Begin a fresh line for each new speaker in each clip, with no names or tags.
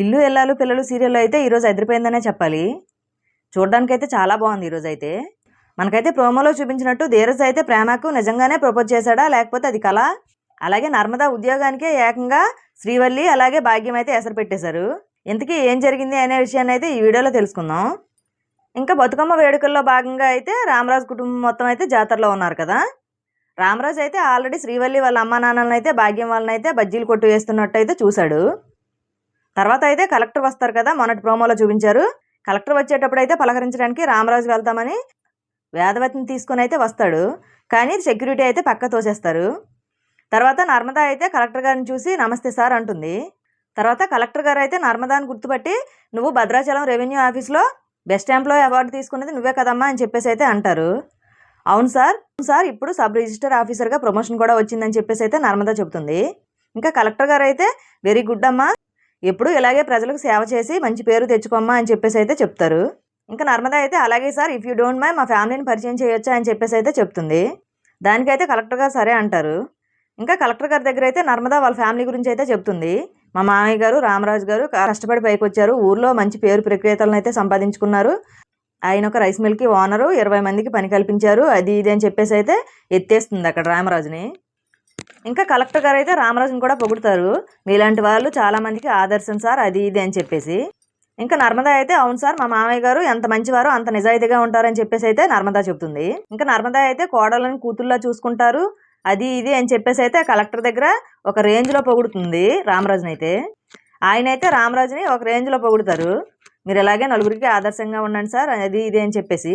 ఇల్లు ఎల్లాలు పిల్లలు సీరియల్లో అయితే ఈరోజు అదిరిపోయిందనే చెప్పాలి. చూడడానికైతే చాలా బాగుంది ఈరోజు అయితే మనకైతే ప్రోమోలో చూపించినట్టు ధీరజ్ అయితే ప్రేమకు నిజంగానే ప్రపోజ్ చేశాడా లేకపోతే అది కళ? అలాగే నర్మదా ఉద్యోగానికే ఏకంగా శ్రీవల్లి అలాగే భాగ్యం అయితే ఎసరు పెట్టేశారు. ఇంతకీ ఏం జరిగింది అనే విషయాన్ని అయితే ఈ వీడియోలో తెలుసుకుందాం. ఇంకా బతుకమ్మ వేడుకల్లో భాగంగా అయితే రామరాజు కుటుంబం మొత్తం అయితే జాతరలో ఉన్నారు కదా? రామరాజు అయితే ఆల్రెడీ శ్రీవల్లి వాళ్ళ అమ్మ నాన్నలను అయితే భాగ్యం వాళ్ళని అయితే బజ్జీలు కొట్టు వేస్తున్నట్టు అయితే చూశాడు. తర్వాత అయితే కలెక్టర్ వస్తారు కదా మొన్నటి ప్రోమోలో చూపించారు. కలెక్టర్ వచ్చేటప్పుడు అయితే పలకరించడానికి రామరాజు వెళ్తామని వేదవతిని తీసుకొని అయితే వస్తాడు. కానీ సెక్యూరిటీ అయితే పక్క తోసేస్తారు. తర్వాత నర్మదా అయితే కలెక్టర్ గారిని చూసి నమస్తే సార్ అంటుంది. తర్వాత కలెక్టర్ గారు అయితే నర్మదాని గుర్తుపట్టి నువ్వు భద్రాచలం రెవెన్యూ ఆఫీస్లో బెస్ట్ ఎంప్లాయీ అవార్డు తీసుకున్నది నువ్వే కదమ్మా అని చెప్పేసి అయితే అంటారు. అవును సార్ సార్ ఇప్పుడు సబ్ రిజిస్టర్ ఆఫీసర్గా ప్రమోషన్ కూడా వచ్చిందని చెప్పేసి అయితే నర్మదా చెబుతుంది. ఇంకా కలెక్టర్ గారు అయితే వెరీ గుడ్ అమ్మా ఎప్పుడు ఇలాగే ప్రజలకు సేవ చేసి మంచి పేరు తెచ్చుకోమ్మా అని చెప్పేసి అయితే చెప్తారు. ఇంకా నర్మదా అయితే అలాగే sir if you don't mind మా ఫ్యామిలీని పరిచయం చేయొచ్చా? అని చెప్పేసి అయితే చెప్తుంది. దానికైతే కలెక్టర్ గారు సరే అంటారు. ఇంకా కలెక్టర్ గారి దగ్గర అయితే నర్మదా వాళ్ళ ఫ్యామిలీ గురించి అయితే చెప్తుంది. మా మామయ్య గారు రామరాజు గారు కష్టపడి పైకి వచ్చారు. ఊర్లో మంచి పేరు ప్రక్రియతలను అయితే సంపాదించుకున్నారు. ఆయన ఒక రైస్ మిల్కి ఓనరు ఇరవై మందికి పని కల్పించారు. అది ఇది అని చెప్పేసి అయితే ఎత్తేస్తుంది అక్కడ రామరాజుని. ఇంకా కలెక్టర్ గారు అయితే రామరాజుని కూడా పొగుడుతారు. మీలాంటి వాళ్ళు చాలా మందికి ఆదర్శం సార్ అది ఇది అని చెప్పేసి. ఇంకా నర్మదా అయితే అవును సార్ మా మామయ్య గారు ఎంత మంచివారు అంత నిజాయితీగా ఉంటారని చెప్పేసి అయితే నర్మదా చెప్తుంది ఇంకా నర్మదా అయితే కోడలను కూతుర్లా చూసుకుంటారు అది ఇది అని చెప్పేసి అయితే కలెక్టర్ దగ్గర ఒక రేంజ్లో పొగుడుతుంది రామరాజుని అయితే. ఆయన అయితే రామరాజుని ఒక రేంజ్లో పొగుడుతారు. మీరు ఇలాగే నలుగురికి ఆదర్శంగా ఉండండి సార్ అది ఇది అని చెప్పేసి.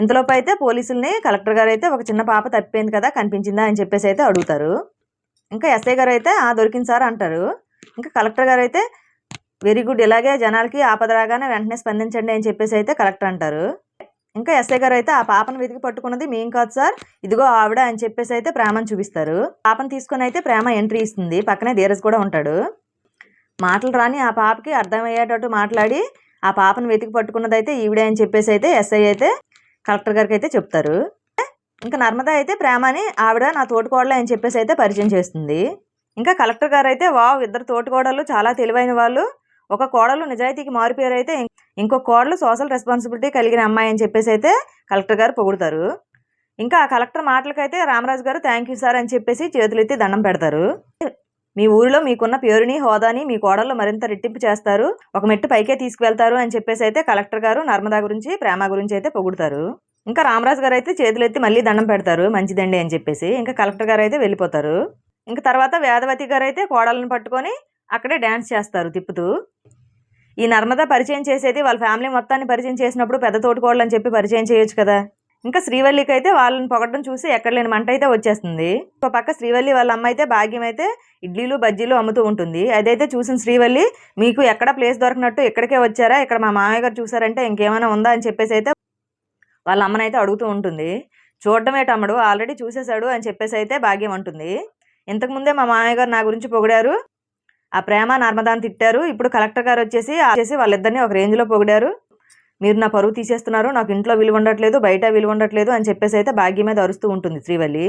ఇంతలోపు అయితే పోలీసుల్ని కలెక్టర్ గారు అయితే ఒక చిన్న పాప తప్పిపోయింది కదా కనిపించిందా అని చెప్పేసి అయితే అడుగుతారు. ఇంకా ఎస్ఐ గారు అయితే ఆ దొరికింది సార్ అంటారు. ఇంకా కలెక్టర్ గారు అయితే వెరీ గుడ్ ఇలాగే జనాలకి ఆపద రాగానే వెంటనే స్పందించండి అని చెప్పేసి అయితే కలెక్టర్ అంటారు. ఇంకా ఎస్ఐ గారు అయితే ఆ పాపను వెతికి పట్టుకున్నది మేం కాదు సార్ ఇదిగో ఆవిడ అని చెప్పేసి అయితే ప్రేమను చూపిస్తారు. పాపను తీసుకొని అయితే ప్రేమ ఎంట్రీ ఇస్తుంది. పక్కనే ధీరజ్ కూడా ఉంటాడు. మాటలు రాని ఆ పాపకి అర్థమయ్యేటట్టు మాట్లాడి ఆ పాపను వెతికి పట్టుకున్నది అయితే ఈవిడే అని చెప్పేసి అయితే ఎస్ఐ అయితే కలెక్టర్ గారికి అయితే చెప్తారు. ఇంకా నర్మద అయితే ప్రేమని ఆవిడ నా తోటికోడలు అని చెప్పేసి అయితే పరిచయం చేస్తుంది. ఇంకా కలెక్టర్ గారు అయితే వావ్ ఇద్దరు తోటికోడలు చాలా తెలివైన వాళ్ళు. ఒక కోడలు నిజాయితీకి మారిపోయారు అయితే ఇంకో కోడలు సోషల్ రెస్పాన్సిబిలిటీ కలిగిన అమ్మాయి అని చెప్పేసి అయితే కలెక్టర్ గారు పొగుడుతారు. ఇంకా ఆ కలెక్టర్ మాటలకైతే రామరాజు గారు థ్యాంక్ యూ సార్ అని చెప్పేసి చేతులెత్తి దండం పెడతారు. మీ ఊరిలో మీకున్న పేరుని హోదాని మీ కోడళ్ళు మరింత రెట్టింపు చేస్తారు. ఒక మెట్టు పైకే తీసుకువెళ్తారు అని చెప్పేసి అయితే కలెక్టర్ గారు నర్మదా గురించి ప్రేమ గురించి అయితే పొగుడుతారు. ఇంకా రామరాజు గారు అయితే చేతులు ఎత్తి మళ్ళీ దండం పెడతారు మంచిదండి అని చెప్పేసి. ఇంకా కలెక్టర్ గారు అయితే వెళ్ళిపోతారు. ఇంకా తర్వాత వేదవతి గారు అయితే కోడలను పట్టుకొని అక్కడే డ్యాన్స్ చేస్తారు తిప్పుతూ. ఈ నర్మదా పరిచయం చేసేది వాళ్ళ ఫ్యామిలీ మొత్తాన్ని పరిచయం చేసినప్పుడు పెద్ద తోటికోడలు అని చెప్పి పరిచయం చేయొచ్చు కదా. ఇంకా శ్రీవల్లికి అయితే వాళ్ళని పొగడం చూసి ఎక్కడ లేని మంట అయితే వచ్చేస్తుంది. ఒక పక్క శ్రీవల్లి వాళ్ళ అమ్మ అయితే భాగ్యం అయితే ఇడ్లీలు బజ్జీలు అమ్ముతూ ఉంటుంది. అదైతే చూసిన శ్రీవల్లి మీకు ఎక్కడ ప్లేస్ దొరకనట్టు ఇక్కడికే వచ్చారా? ఇక్కడ మా మామయ్య గారు చూసారంటే ఇంకేమైనా ఉందా? అని చెప్పేసి అయితే వాళ్ళ అమ్మనైతే అడుగుతూ ఉంటుంది చూడడమే తమ్ముడు ఆల్రెడీ చూసేశాడు అని చెప్పేసి అయితే భాగ్యం అంటుంది. ఇంతకుముందే మా మామయ్య గారు నా గురించి పొగిడారు. ఆ ప్రేమ నర్మదాన్ని తిట్టారు. ఇప్పుడు కలెక్టర్ గారు వచ్చేసి వచ్చేసి వాళ్ళిద్దరిని ఒక రేంజ్లో పొగిడారు. మీరు నా పరువు తీసేస్తున్నారు నాకు ఇంట్లో విలువ ఉండట్లేదు బయట విలువ ఉండట్లేదు అని చెప్పేసి అయితే భాగ్యం మీద అరుస్తూ ఉంటుంది శ్రీవల్లి.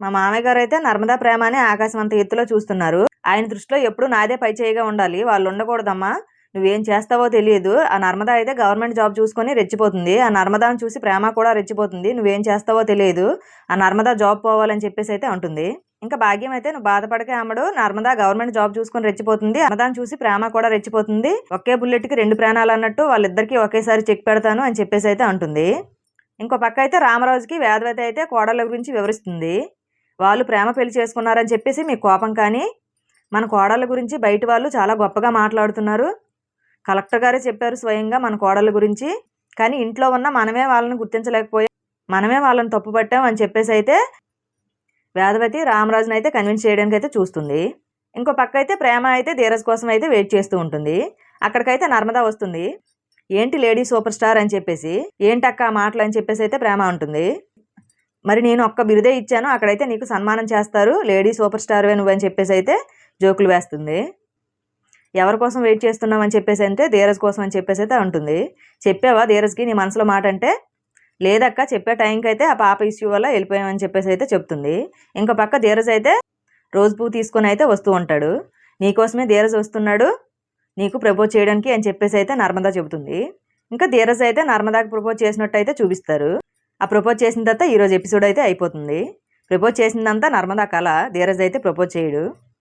మా మామయ్య గారు అయితే నర్మదా ప్రేమ అని ఆకాశం అంత ఎత్తులో చూస్తున్నారు. ఆయన దృష్టిలో ఎప్పుడు నాదే పైచేయిగా ఉండాలి వాళ్ళు ఉండకూడదమ్మా. నువ్వేం చేస్తావో తెలియదు. ఆ నర్మదా అయితే గవర్నమెంట్ జాబ్ చూసుకొని రెచ్చిపోతుంది. ఆ నర్మదాను చూసి ప్రేమ కూడా రెచ్చిపోతుంది. నువ్వేం చేస్తావో తెలియదు. ఆ నర్మదా జాబ్ పోవాలని చెప్పేసి అయితే ఉంటుంది ఇంకా భాగ్యం అయితే నువ్వు బాధపడకే అమ్మడు. నర్మదా గవర్నమెంట్ జాబ్ చూసుకొని రెచ్చిపోతుంది. అన్నదాన్ని చూసి ప్రేమ కూడా రెచ్చిపోతుంది. ఒకే బుల్లెట్కి రెండు ప్రాణాలు అన్నట్టు వాళ్ళిద్దరికీ ఒకేసారి చెక్ పెడతాను అని చెప్పేసి అయితే అంటుంది. ఇంకో పక్క అయితే రామరాజుకి వేదవతి అయితే కోడళ్ళ గురించి వివరిస్తుంది. వాళ్ళు ప్రేమ పెళ్ళి చేసుకున్నారని చెప్పేసి మీకు కోపం కానీ మన కోడళ్ళ గురించి బయట వాళ్ళు చాలా గొప్పగా మాట్లాడుతున్నారు. కలెక్టర్ గారే చెప్పారు స్వయంగా మన కోడళ్ళ గురించి. కానీ ఇంట్లో ఉన్న మనమే వాళ్ళని గుర్తించలేకపోయాం మనమే వాళ్ళని తప్పుపట్టాం అని చెప్పేసి అయితే వేదవతి రామరాజుని అయితే కన్విన్స్ చేయడానికి అయితే చూస్తుంది. ఇంకో పక్క అయితే ప్రేమ అయితే ధీరజ్ కోసం అయితే వెయిట్ చేస్తూ ఉంటుంది. అక్కడికైతే నర్మదా వస్తుంది. ఏంటి లేడీ సూపర్ స్టార్ అని చెప్పేసి ఏంటక్క ఆ మాటలు అని చెప్పేసి అయితే ప్రేమ ఉంటుంది. మరి నేను ఒక్క బిరుదే ఇచ్చాను అక్కడైతే నీకు సన్మానం చేస్తారు లేడీ సూపర్ స్టార్వే నువ్వని చెప్పేసి అయితే జోకులు వేస్తుంది. ఎవరి కోసం వెయిట్ చేస్తున్నావు అని చెప్పేసి అంటే ధీరజ్ కోసం అని చెప్పేసి అయితే అంటుంది. చెప్పావా ధీరజ్కి? నీ మనసులో మాట అంటే లేదక్క చెప్పే టైంకి అయితే ఆ పాప ఇష్యూ వల్ల వెళ్ళిపోయామని చెప్పేసి అయితే చెప్తుంది. ఇంకో పక్క ధీరజ్ అయితే రోజు పువ్వు తీసుకొని అయితే వస్తూ ఉంటాడు. నీకోసమే ధీరజ్ వస్తున్నాడు నీకు ప్రపోజ్ చేయడానికి అని చెప్పేసి అయితే నర్మదా చెబుతుంది. ఇంకా ధీరజ్ అయితే నర్మదాకి ప్రపోజ్ చేసినట్టు అయితే చూపిస్తారు. ఆ ప్రపోజ్ చేసిన తర్వాత ఈరోజు ఎపిసోడ్ అయితే అయిపోతుంది. ప్రపోజ్ చేసిందంతా నర్మదా కళ ధీరజ్ అయితే ప్రపోజ్ చేయడు.